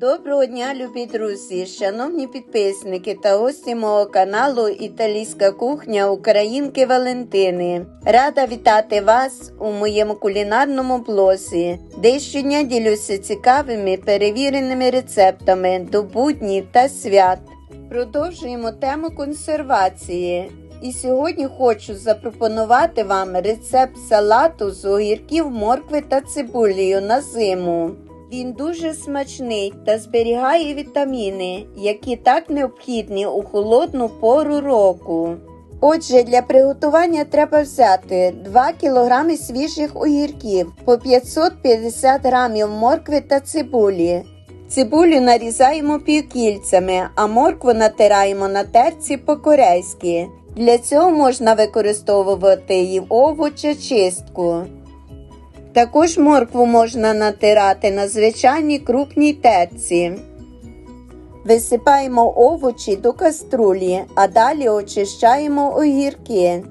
Доброго дня, любі друзі, шановні підписники та гості мого каналу Італійська кухня Українки Валентини. Рада вітати вас у моєму кулінарному блозі, де щодня ділюся цікавими перевіреними рецептами до буднів та свят. Продовжуємо тему консервації. І сьогодні хочу запропонувати вам рецепт салату з огірків, моркви та цибулею на зиму. Він дуже смачний та зберігає вітаміни, які так необхідні у холодну пору року. Отже, для приготування треба взяти 2 кг свіжих огірків, по 550 г моркви та цибулі. Цибулю нарізаємо півкільцями, а моркву натираємо на терці по-корейськи. Для цього можна використовувати і овочечистку. Також моркву можна натирати на звичайній крупній терці. Висипаємо овочі до каструлі, а далі очищаємо огірки.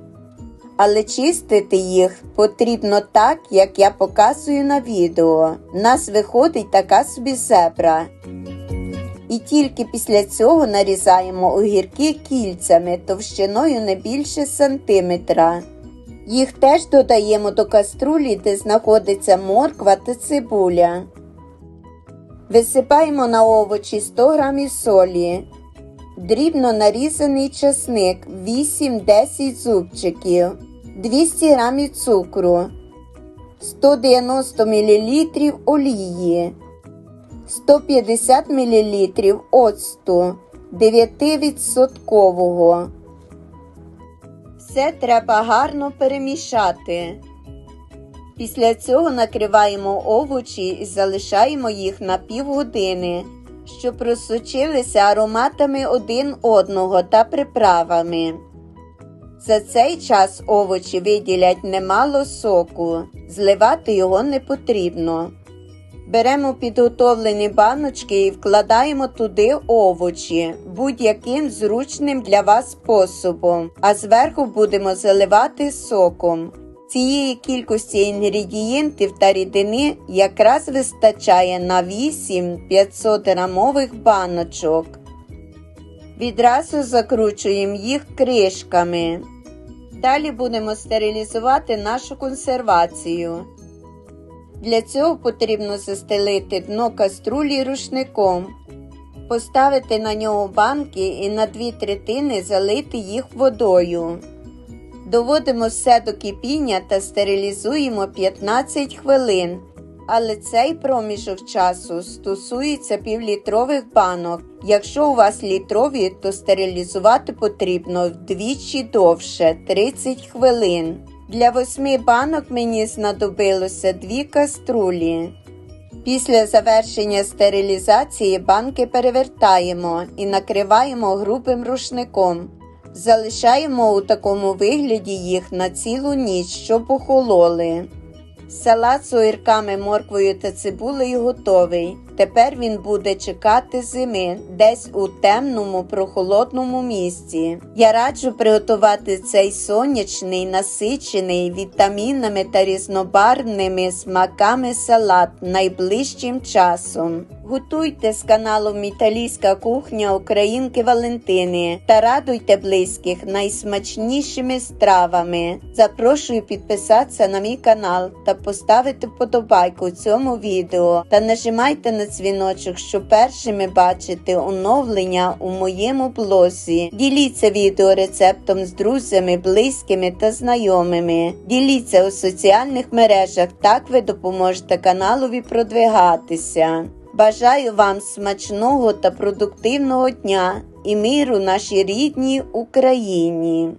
Але чистити їх потрібно так, як я показую на відео. У нас виходить така собі зебра. І тільки після цього нарізаємо огірки кільцями товщиною не більше сантиметра. Їх теж додаємо до каструлі, де знаходиться морква та цибуля. Висипаємо на овочі 100 г солі, дрібно нарізаний часник 8-10 зубчиків, 200 г цукру, 190 мл олії, 150 мл оцту 9%. Все треба гарно перемішати. Після цього накриваємо овочі і залишаємо їх на півгодини, щоб просочилися ароматами один одного та приправами. За цей час овочі виділять немало соку, зливати його не потрібно. Беремо підготовлені баночки і вкладаємо туди овочі будь-яким зручним для вас способом, а зверху будемо заливати соком. Цієї кількості інгредієнтів та рідини якраз вистачає на 8 500 грамових баночок. Відразу закручуємо їх кришками. Далі будемо стерилізувати нашу консервацію. Для цього потрібно застелити дно каструлі рушником, поставити на нього банки і на дві третини залити їх водою. Доводимо все до кипіння та стерилізуємо 15 хвилин. Але цей проміжок часу стосується півлітрових банок. Якщо у вас літрові, то стерилізувати потрібно вдвічі довше 30 хвилин. Для восьми банок мені знадобилося дві каструлі. Після завершення стерилізації банки перевертаємо і накриваємо грубим рушником. Залишаємо у такому вигляді їх на цілу ніч, щоб охололи. Салат з огірками, морквою та цибулею готовий. Тепер він буде чекати зими десь у темному прохолодному місці. Я раджу приготувати цей сонячний, насичений вітамінами та різнобарвними смаками салат найближчим часом. Готуйте з каналом Італійська кухня Українки Валентини та радуйте близьких найсмачнішими стравами. Запрошую підписатися на мій канал та поставити вподобайку цьому відео та нажимайте на дзвіночок, щоб першими бачити оновлення у моєму блозі. Діліться відео рецептом з друзями, близькими та знайомими. Діліться у соціальних мережах, так ви допоможете каналові продвигатися. Бажаю вам смачного та продуктивного дня і миру нашій рідній Україні.